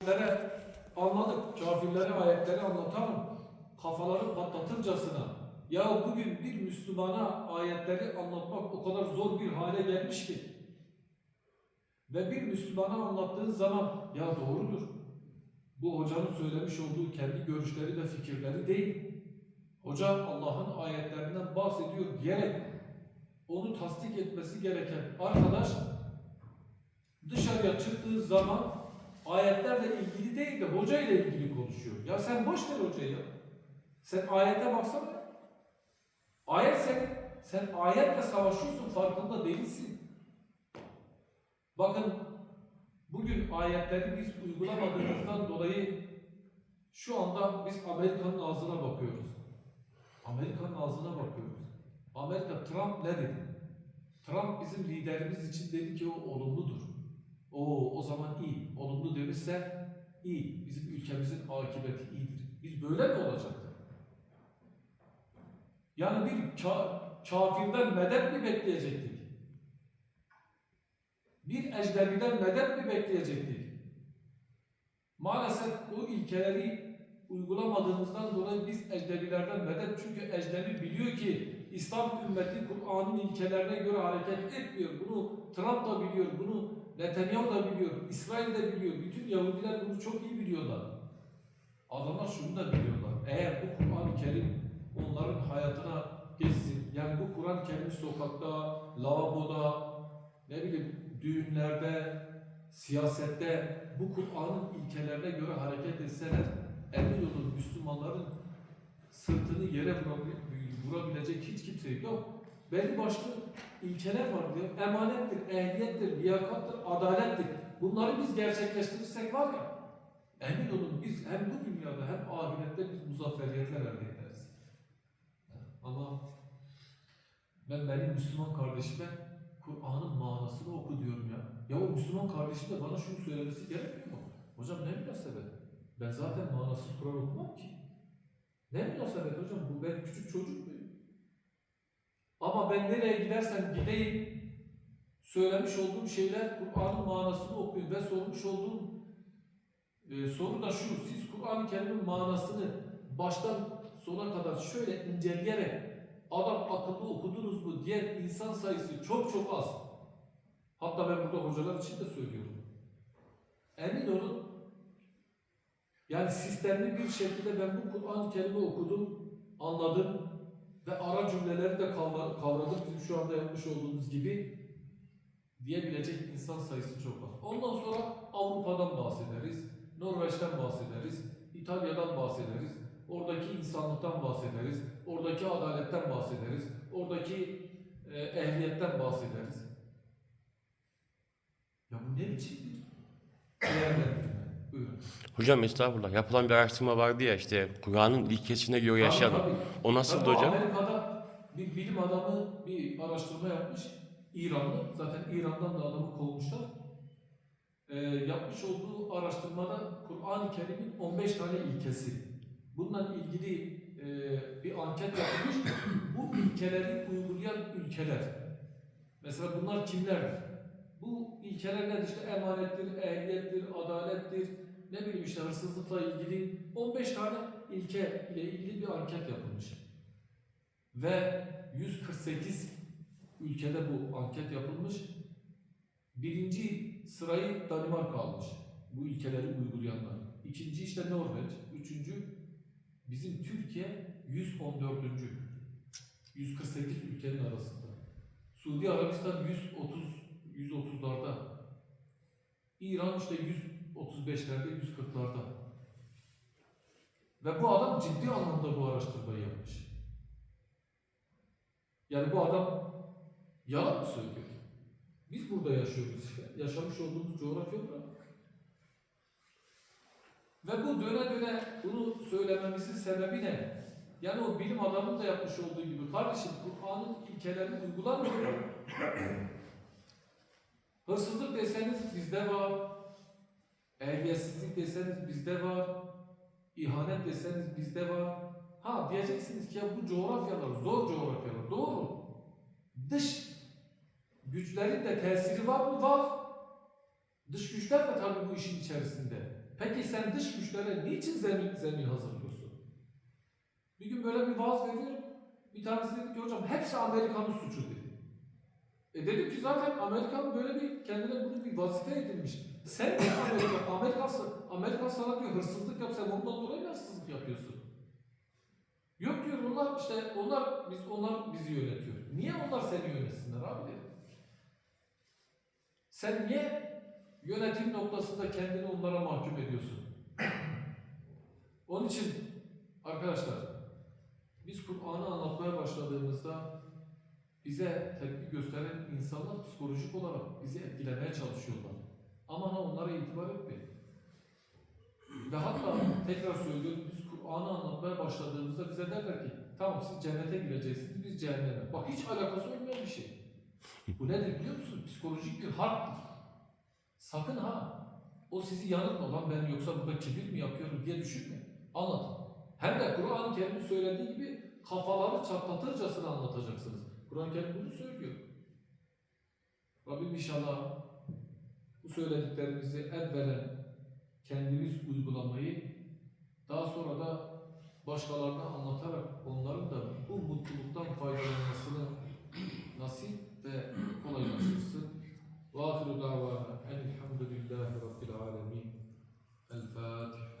Kafirlere anladık. Kafirlere ayetleri anlatalım. Kafaları patlatırcasına. Ya bugün bir Müslümana ayetleri anlatmak o kadar zor bir hale gelmiş ki. Ve bir Müslümana anlattığın zaman ya doğrudur. Bu hocanın söylemiş olduğu kendi görüşleri ve fikirleri değil. Hoca Allah'ın ayetlerinden bahsediyor diyerek onu tasdik etmesi gereken arkadaş dışarıya çıktığı zaman ayetlerle ilgili değil de hoca ile ilgili konuşuyor. Ya sen boş ver hocayı. Sen ayete baksana. Ayet senin. Sen ayetle savaşıyorsun farkında değilsin. Bakın bugün ayetleri biz uygulamadığımızdan dolayı şu anda biz Amerika'nın ağzına bakıyoruz. Amerika'nın ağzına bakıyoruz. Amerika Trump ne dedi? Trump bizim liderimiz için dedi ki o olumludur. O o zaman iyi. Olumlu demişse iyi. Bizim ülkemizin akıbeti iyidir. Biz böyle mi olacaktık? Yani bir ka kafirden medet mi bekleyecektik? Bir ecnebiden medet mi bekleyecektik? Maalesef bu ilkeleri uygulamadığımızdan dolayı biz ecnebilerden medet çünkü ecnebi biliyor ki İslam ümmeti Kur'an'ın ilkelerine göre hareket etmiyor. Bunu Trump da biliyor, bunu Netanyahu da biliyor, İsrail de biliyor. Bütün Yahudiler bunu çok iyi biliyorlar. Adamlar şunu da biliyorlar. Eğer bu Kur'an-ı Kerim onların hayatına geçsin, yani bu Kur'an-ı Kerim sokakta, lavaboda, ne bileyim düğünlerde, siyasette bu Kur'an'ın ilkelerine göre hareket etseler emin olun Müslümanların sırtını yere vurabil- vurabilecek hiç kimse yok. Belli başlı ilkeler var diyor. Emanettir, ehliyettir, liyakattır, adalettir. Bunları biz gerçekleştirirsek var ya, emin olun biz hem bu dünyada hem ahirette biz muzafferiyetler elde ederiz. Ama ben benim Müslüman kardeşime Kur'an'ın manasını oku diyorum ya. Ya o Müslüman kardeşim de bana şunu söylemesi gerekmiyor mu? Hocam ne münasebet? Ben zaten manasız Kur'an okumam ki. Ne münasebet hocam? Bu ben küçük çocuk muyum? Ama ben nereye gidersem gideyim söylemiş olduğum şeyler Kur'an'ın manasını okuyun ve sormuş olduğum e, soru da şu. Siz Kur'an-ı manasını baştan sona kadar şöyle inceleyerek adam akıllı okudunuz mu diyen insan sayısı çok çok az. Hatta ben burada hocalar için de söylüyorum. Emin olun yani sistemli bir şekilde ben bu Kur'an-ı okudum, anladım ve ara cümleleri de kavra- kavradım bizim şu anda yapmış olduğumuz gibi diyebilecek insan sayısı çok az. Ondan sonra Avrupa'dan bahsederiz, Norveç'ten bahsederiz, İtalya'dan bahsederiz, oradaki insanlıktan bahsederiz, oradaki adaletten bahsederiz, oradaki e, ehliyetten bahsederiz. Ya bu ne biçim bir değerlendirme? Buyurun. Hocam estağfurullah. Yapılan bir araştırma vardı ya işte Kur'an'ın ilkesine göre. Tabii, tabii. O nasıldı hocam? Amerika'da bir bilim adamı bir araştırma yapmış. İranlı. Zaten İran'dan da adamı kovmuşlar. Ee, yapmış olduğu araştırmada Kur'an-ı Kerim'in 15 tane ilkesi. Bununla ilgili e, bir anket yapılmış. Bu ilkeleri uygulayan ülkeler. Mesela bunlar kimlerdir? Bu ilkeler nedir? İşte emanettir, ehliyettir, adalettir, ne bileyim işte hırsızlıkla ilgili 15 tane ilke ile ilgili bir anket yapılmış. Ve 148 ülkede bu anket yapılmış. Birinci sırayı Danimarka almış. Bu ilkeleri uygulayanlar. İkinci işte Norveç. Üçüncü bizim Türkiye 114. 148 ülkenin arasında. Suudi Arabistan 130 130'larda. İran işte 135'lerde, 140'larda. Ve bu adam ciddi anlamda bu araştırmayı yapmış. Yani bu adam yalan mı söylüyor? Biz burada yaşıyoruz işte. Yaşamış olduğumuz coğrafya burada. Ve bu döne döne bunu söylememizin sebebi ne? Yani o bilim adamının da yapmış olduğu gibi kardeşim Kur'an'ın ilkelerini uygulamıyor. Hırsızlık deseniz bizde var. Ehliyetsizlik deseniz bizde var. İhanet deseniz bizde var. Ha diyeceksiniz ki ya bu coğrafyalar zor coğrafyalar. Doğru. Dış güçlerin de tesiri var mı? Var. Dış güçler de tabii bu işin içerisinde. Peki sen dış güçlere niçin zemin, zemin hazırlıyorsun? Bir gün böyle bir vaaz veriyorum. Bir tanesi dedi ki hocam hepsi Amerika'nın suçu dedi. E dedim ki zaten Amerikan böyle bir kendine bunu bir vazife edinmiş. Sen de Amerika, Amerika, Amerika sana diyor hırsızlık yap sen ondan dolayı hırsızlık yapıyorsun? Yok diyor onlar işte onlar biz onlar bizi yönetiyor. Niye onlar seni yönetsinler abi dedim. Sen niye yönetim noktasında kendini onlara mahkum ediyorsun? Onun için arkadaşlar biz Kur'an'ı anlatmaya başladığımızda bize tepki gösteren insanlar psikolojik olarak bizi etkilemeye çalışıyorlar. Aman ha onlara itibar etmeyin. Ve hatta tekrar söylüyorum biz Kur'an'ı anlatmaya başladığımızda bize derler ki tamam siz cennete gireceksiniz biz cehenneme. Bak hiç alakası olmayan bir şey. Bu nedir biliyor musunuz? Psikolojik bir harptir. Sakın ha o sizi yanıltma lan ben yoksa burada kibir mi yapıyorum diye düşünme. Anlatın. Hem de Kur'an-ı Kerim'in söylediği gibi kafaları çatlatırcasına anlatacaksınız. Kur'an-ı Kerim bunu söylüyor. Rabbim inşallah bu söylediklerimizi evvelen kendimiz uygulamayı daha sonra da başkalarına anlatarak onların da bu mutluluktan faydalanmasını nasip ve kolaylaştırsın. وآخر دعوانا أن الحمد لله رب العالمين الفاتحة